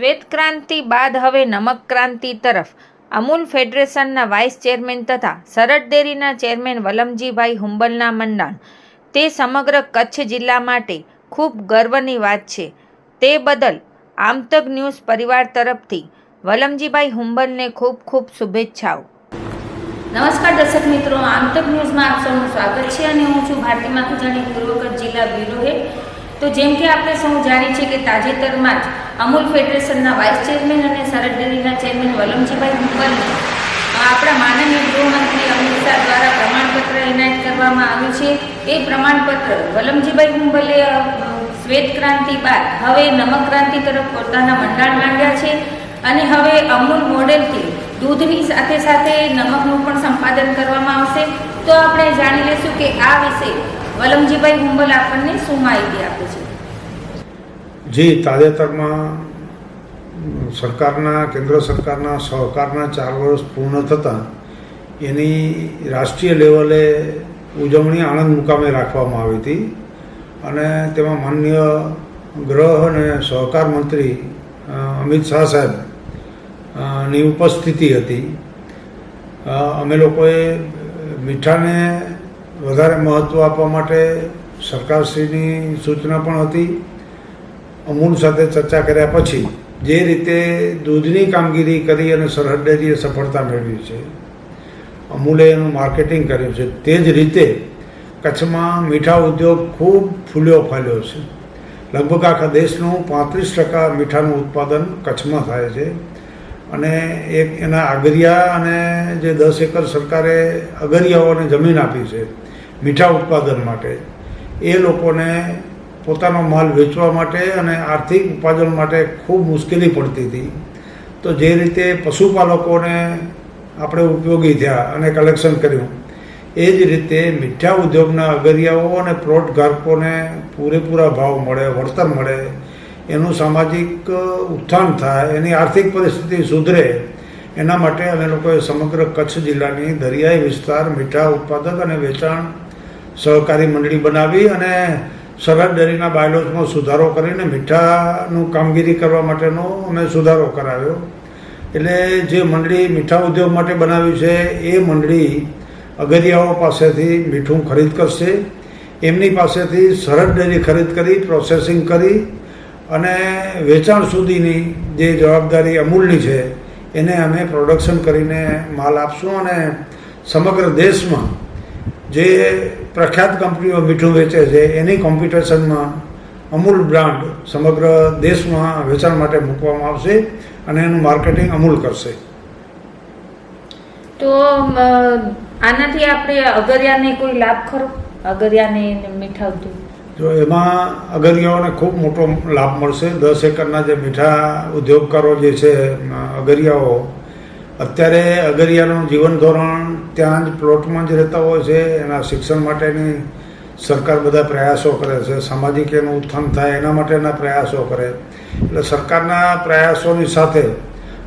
શ્વેત ક્રાંતિ બાદ હવે નમક ક્રાંતિ તરફ. અમૂલ ફેડરેશનના વાઇસ ચેરમેન તથા સરહદ ડેરીના ચેરમેન વલમજીભાઈ હુંબલના મંડાણ. તે સમગ્ર કચ્છ જિલ્લા માટે ખૂબ ગર્વની વાત છે. તે બદલ આમતક ન્યૂઝ પરિવાર તરફથી વલમજીભાઈ હુંબલને ખૂબ ખૂબ શુભેચ્છાઓ. નમસ્કાર દર્શક મિત્રો, આમતક ન્યૂઝમાં આપ સૌનું સ્વાગત છે અને હું છું ભારતી માખીજાણી પૂર્વ જિલ્લા બ્યુરો તો જેમ કે આપણે સૌ જાણીએ છીએ કે તાજેતરમાં જ અમૂલ ફેડરેશનના વાઇસ ચેરમેન અને સરહદ ડેરીના ચેરમેન વલમજીભાઈ હુંબલને આપણા માનનીય ગૃહમંત્રી અમિત શાહ દ્વારા પ્રમાણપત્ર એનાયત કરવામાં આવ્યું છે. એ પ્રમાણપત્ર વલમજીભાઈ મુંબલે શ્વેત ક્રાંતિ બાદ હવે નમક ક્રાંતિ તરફ પોતાના મંડાણ માંડ્યા છે. અને હવે અમૂલ મોડેલથી દૂધની સાથે સાથે નમકનું પણ સંપાદન કરવામાં આવશે. તો આપણે જાણી લઈશું કે આ વિશે વલમજીભાઈ હુંબલ આપણને શું માહિતી આપે છે. જી તાજેતરમાં સરકારના, કેન્દ્ર સરકારના, સહકારના ચાર વર્ષ પૂર્ણ થતાં એની રાષ્ટ્રીય લેવલે ઉજવણી આણંદ મુકામે રાખવામાં આવી હતી અને તેમાં માન્ય ગ્રહ અને સહકાર મંત્રી અમિત શાહ સાહેબની ઉપસ્થિતિ હતી. અમે લોકોએ મીઠાને વધારે મહત્ત્વ આપવા માટે સરકારશ્રીની સૂચના પણ હતી. અમૂલ સાથે ચર્ચા કર્યા પછી જે રીતે દૂધની કામગીરી કરી અને સરહદ ડેરીએ સફળતા મેળવી છે, અમૂલે એનું માર્કેટિંગ કર્યું છે. તે જ રીતે કચ્છમાં મીઠા ઉદ્યોગ ખૂબ ફૂલ્યો ફાલ્યો છે. લગભગ આખા દેશનું પાંત્રીસ ટકા મીઠાનું ઉત્પાદન કચ્છમાં થાય છે અને એક એના આગરિયા અને જે દસ એકર સરકારે અગરિયાઓને જમીન આપી છે મીઠા ઉત્પાદન માટે, એ લોકોને પોતાનો માલ વેચવા માટે અને આર્થિક ઉપાર્જન માટે ખૂબ મુશ્કેલી પડતી હતી. તો જે રીતે પશુપાલકોને આપણે ઉપયોગી થયા અને કલેક્શન કર્યું, એ જ રીતે મીઠા ઉદ્યોગના અગરિયાઓ અને પ્લોટ ધારકોને પૂરેપૂરા ભાવ મળે, વળતર મળે, એનું સામાજિક ઉત્થાન થાય, એની આર્થિક પરિસ્થિતિ સુધરે, એના માટે અમે લોકોએ સમગ્ર કચ્છ જિલ્લાની દરિયાઈ વિસ્તાર મીઠા ઉત્પાદક અને વેચાણ સહકારી મંડળી બનાવી અને સરહદ ડેરીના બાયલોસમાં સુધારો કરીને મીઠાનું કામગીરી કરવા માટેનો અમે સુધારો કરાવ્યો. એટલે જે મંડળી મીઠા ઉદ્યોગ માટે બનાવી છે, એ મંડળી અગરિયાઓ પાસેથી મીઠું ખરીદ કરશે. એમની પાસેથી સરહદ ડેરી ખરીદ કરી, પ્રોસેસિંગ કરી અને વેચાણ સુધીની જે જવાબદારી અમૂલની છે, એને અમે પ્રોડક્શન કરીને માલ આપશું અને સમગ્ર દેશમાં જે પ્રખ્યાત કંપનીઓ મીઠું વેચે છે એની કોમ્પિટિશનમાં અમૂલ બ્રાન્ડ સમગ્ર દેશમાં વેચાણ માટે મૂકવામાં આવશે અને એનું માર્કેટિંગ અમૂલ કરશે. તો આનાથી આપણે અગરિયાને કોઈ લાભ ખરો? અગરિયાને ને મીઠા જો એમાં અગરિયાઓને ખૂબ મોટો લાભ મળશે. દસ એકરના જે મીઠા ઉદ્યોગકારો જે છે અગરિયાઓ અત્યારે અગરિયાનું જીવન ધોરણ ત્યાં જ પ્લોટમાં જ રહેતા હોય છે. એના શિક્ષણ માટેની સરકાર બધા પ્રયાસો કરે છે. સામાજિક એનું ઉત્થાન થાય એના માટેના પ્રયાસો કરે. એટલે સરકારના પ્રયાસોની સાથે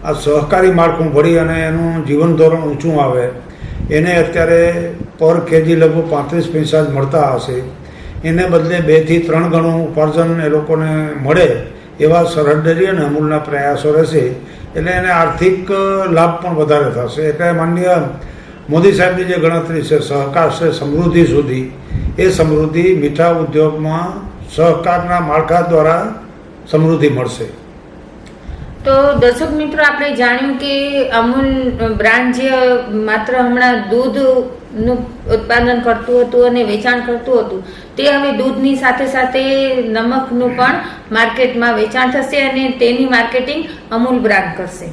આ સહકારી માળખું ભળી અને એનું જીવન ધોરણ ઊંચું આવે. એને અત્યારે પર કેજી લગભગ પાંત્રીસ પૈસા જ મળતા હશે. એને બદલે બેથી ત્રણ ગણું ઉપાર્જન એ લોકોને મળે. એવા સરહદ ડેરી અને અમૂલના પ્રયાસો રહેશે, એટલે એને આર્થિક લાભ પણ વધારે થશે. એટલે માન્ય મોદી સાહેબની જે ગણતરી છે, સહકાર છે, સમૃદ્ધિ સુધી, એ સમૃદ્ધિ મીઠા ઉદ્યોગમાં સહકારના માળખા દ્વારા સમૃદ્ધિ મળશે. તો દર્શક મિત્રો, આપણે જાણ્યું કે અમૂલ બ્રાન્ડ જે માત્ર હમણાં દૂધનું ઉત્પાદન કરતું હતું અને વેચાણ કરતું હતું, તે હવે દૂધની સાથે સાથે નમકનું પણ માર્કેટમાં વેચાણ થશે અને તેની માર્કેટિંગ અમૂલ બ્રાન્ડ કરશે.